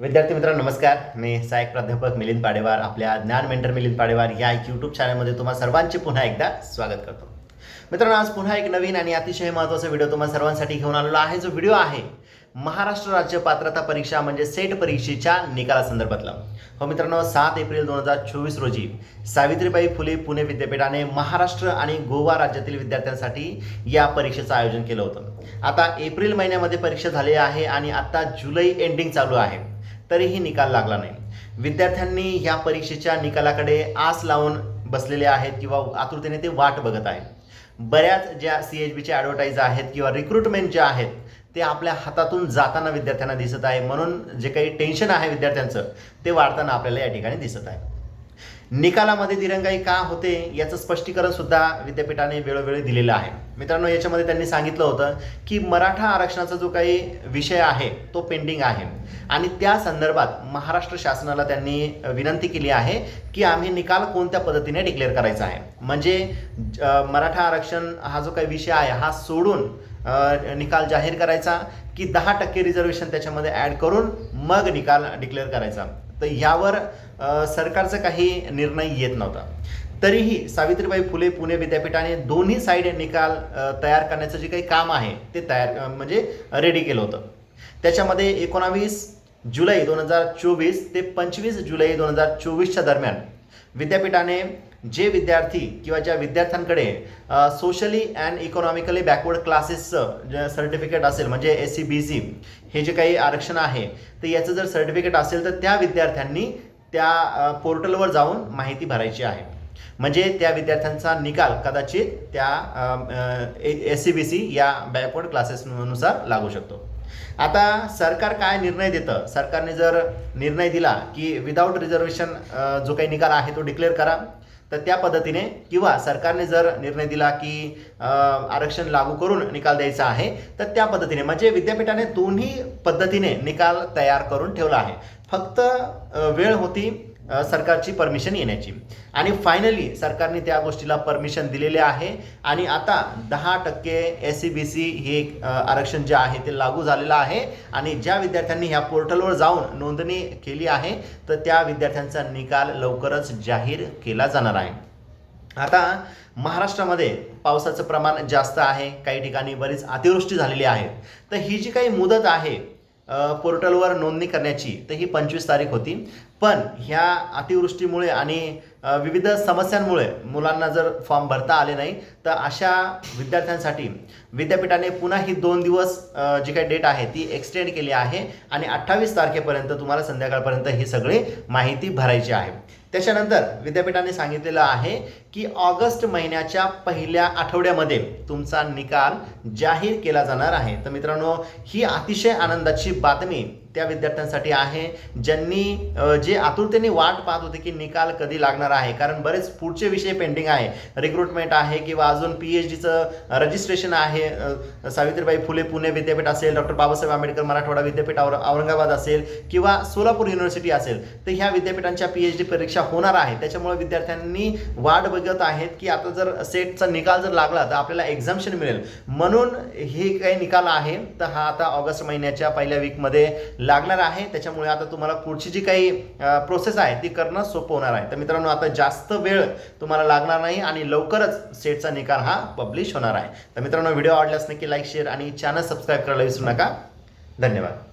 विद्यार्थी मित्रांनो नमस्कार. मी सहाय्यक प्राध्यापक मिलिंद पाडेवार आपल्या ज्ञान मेंटर मिलिंद पाडेवार या यूट्यूब चॅनलमध्ये तुम्हाला सर्वांचे पुन्हा एकदा स्वागत करतो. मित्रांनो आज पुन्हा एक नवीन आणि अतिशय महत्त्वाचा व्हिडिओ तुम्हाला सर्वांसाठी घेऊन आलेलो आहे. जो व्हिडिओ आहे महाराष्ट्र राज्य पात्रता परीक्षा म्हणजे सेट परीक्षेच्या निकालासंदर्भातला. हो मित्रांनो सात एप्रिल दोन हजार चोवीस रोजी सावित्रीबाई फुले पुणे विद्यापीठाने महाराष्ट्र आणि गोवा राज्यातील विद्यार्थ्यांसाठी या परीक्षेचं आयोजन केलं होतं. आता एप्रिल महिन्यामध्ये परीक्षा झाली आहे आणि आता जुलै एंडिंग चालू आहे. तरीही निकाल लागला नाही. विद्यार्थ्यांनी ह्या परीक्षेच्या निकालाकडे आस लावून बसलेले आहेत किंवा आतुरतेने ते वाट बघत आहेत. बऱ्याच ज्या सी एच बीच्या ॲडव्हर्टाईज आहेत किंवा रिक्रुटमेंट ज्या आहेत ते आपल्या हातातून जाताना विद्यार्थ्यांना दिसत आहे. म्हणून जे काही टेन्शन आहे विद्यार्थ्यांचं ते वाढताना आपल्याला या ठिकाणी दिसत आहे. निकालामध्ये दिरंगाई का होते याचं स्पष्टीकरण सुद्धा विद्यापीठाने वेळोवेळी दिलेलं आहे. मित्रांनो याच्यामध्ये त्यांनी सांगितलं होतं की मराठा आरक्षणाचा जो काही विषय आहे तो पेंडिंग आहे. आणि त्या संदर्भात महाराष्ट्र शासनाला त्यांनी विनंती केली आहे की आम्ही निकाल कोणत्या पद्धतीने डिक्लेअर करायचा आहे. म्हणजे मराठा आरक्षण हा जो काही विषय आहे हा सोडून निकाल जाहीर करायचा की दहा टक्के रिझर्वेशन त्याच्यामध्ये ॲड करून मग निकाल डिक्लेअर करायचा. तर यावर सरकारचा काही निर्णय येत नव्हता. तरीही सावित्रीबाई फुले पुणे विद्यापीठाने दोन्ही साईड निकाल तयार करण्याचं जे काही काम आहे ते तयार म्हणजे रेडी केलं होतं. त्याच्यामध्ये एकोणावीस जुलै दोन हजार चोवीस ते पंचवीस जुलै दोन हजार चोवीसच्या दरम्यान विद्यापीठाने जे विद्यार्थी किंवा ज्या विद्यार्थ्यांकडे सोशली अँड इकॉनॉमिकली बॅकवर्ड क्लासेसचं सर्टिफिकेट असेल म्हणजे एस सी बी सी हे जे काही आरक्षण आहे तर याचं जर सर्टिफिकेट असेल तर त्या विद्यार्थ्यांनी त्या पोर्टलवर जाऊन माहिती भरायची आहे. म्हणजे त्या विद्यार्थ्यांचा निकाल कदाचित त्या एस सी बी सी या बॅकवर्ड क्लासेसनुसार लागू शकतो. आता सरकार काय निर्णय देतं? सरकारने जर निर्णय दिला की विदाऊट रिझर्वेशन जो काही निकाल आहे तो डिक्लेअर करा तर त्या पद्धतीने किंवा सरकारने जर निर्णय दिला की आरक्षण लागू करून निकाल द्यायचा आहे तर त्या पद्धतीने म्हणजे विद्यापीठाने दोन्ही पद्धतीने निकाल तयार करून ठेवला आहे. फक्त वेळ होती सरकारची परमिशन येण्याची. आणि फायनली सरकारने त्या गोष्टीला परमिशन दिलेले आहे. आणि आता दहा टक्के एस सी बी सी हे आरक्षण जे आहे ते लागू झालेलं आहे. आणि ज्या विद्यार्थ्यांनी ह्या पोर्टलवर जाऊन नोंदणी केली आहे तर त्या विद्यार्थ्यांचा निकाल लवकरच जाहीर केला जाणार आहे. आता महाराष्ट्रामध्ये पावसाचं प्रमाण जास्त आहे. काही ठिकाणी बरीच अतिवृष्टी झालेली आहे. तर ही जी काही मुदत आहे पोर्टलवर नोंदणी करण्याची तर ही पंचवीस तारीख होती. पण ह्या अतिवृष्टीमुळे आणि विविध समस्यांमुळे मुलांना जर फॉर्म भरता आले नाही तर अशा विद्यार्थ्यांसाठी विद्यापीठाने पुन्हा ही दोन दिवस जी काही डेट आहे ती एक्सटेंड केली आहे आणि अठ्ठावीस तारखेपर्यंत तुम्हाला संध्याकाळपर्यंत ही सगळी माहिती भरायची आहे. त्याच्यानंतर विद्यापीठाने सांगितलेलं आहे की ऑगस्ट महिन्याच्या पहिल्या आठवड्यामध्ये तुमचा निकाल जाहीर केला जाणार आहे. तर मित्रांनो ही अतिशय आनंदाची बातमी त्या विद्यार्थ्यांसाठी आहे ज्यांनी जे आतुरतेने वाट पाहत होते की निकाल कधी लागणार आहे. कारण बरेच पुढचे विषय पेंडिंग आहे. रिक्रुटमेंट आहे किंवा अजून पी एच डीचं रजिस्ट्रेशन आहे. सावित्रीबाई फुले पुणे विद्यापीठ असेल डॉक्टर बाबासाहेब आंबेडकर मराठवाडा विद्यापीठ और- औरंगाबाद असेल किंवा सोलापूर युनिव्हर्सिटी असेल तर ह्या विद्यापीठांच्या पी एच डी परीक्षा होणार आहे. त्याच्यामुळे विद्यार्थ्यांनी वाट बघत आहेत की आता जर सेटचा निकाल जर लागला तर आपल्याला एक्झाम्शन मिळेल. म्हणून हे काही निकाल आहे तर हा आता ऑगस्ट महिन्याच्या पहिल्या वीकमध्ये लागणार आहे. त्याच्यामुळे आता तुम्हाला पुढची जी काही प्रोसेस आहे ती करणं सोपं होणार आहे. तर मित्रांनो आता जास्त वेळ तुम्हाला लागणार नाही आणि लवकरच सेटचा निकाल हा पब्लिश होणार आहे. तर मित्रांनो व्हिडिओ आवडल्यास नक्की लाईक शेअर आणि चॅनल सबस्क्राईब करायला विसरू नका. धन्यवाद.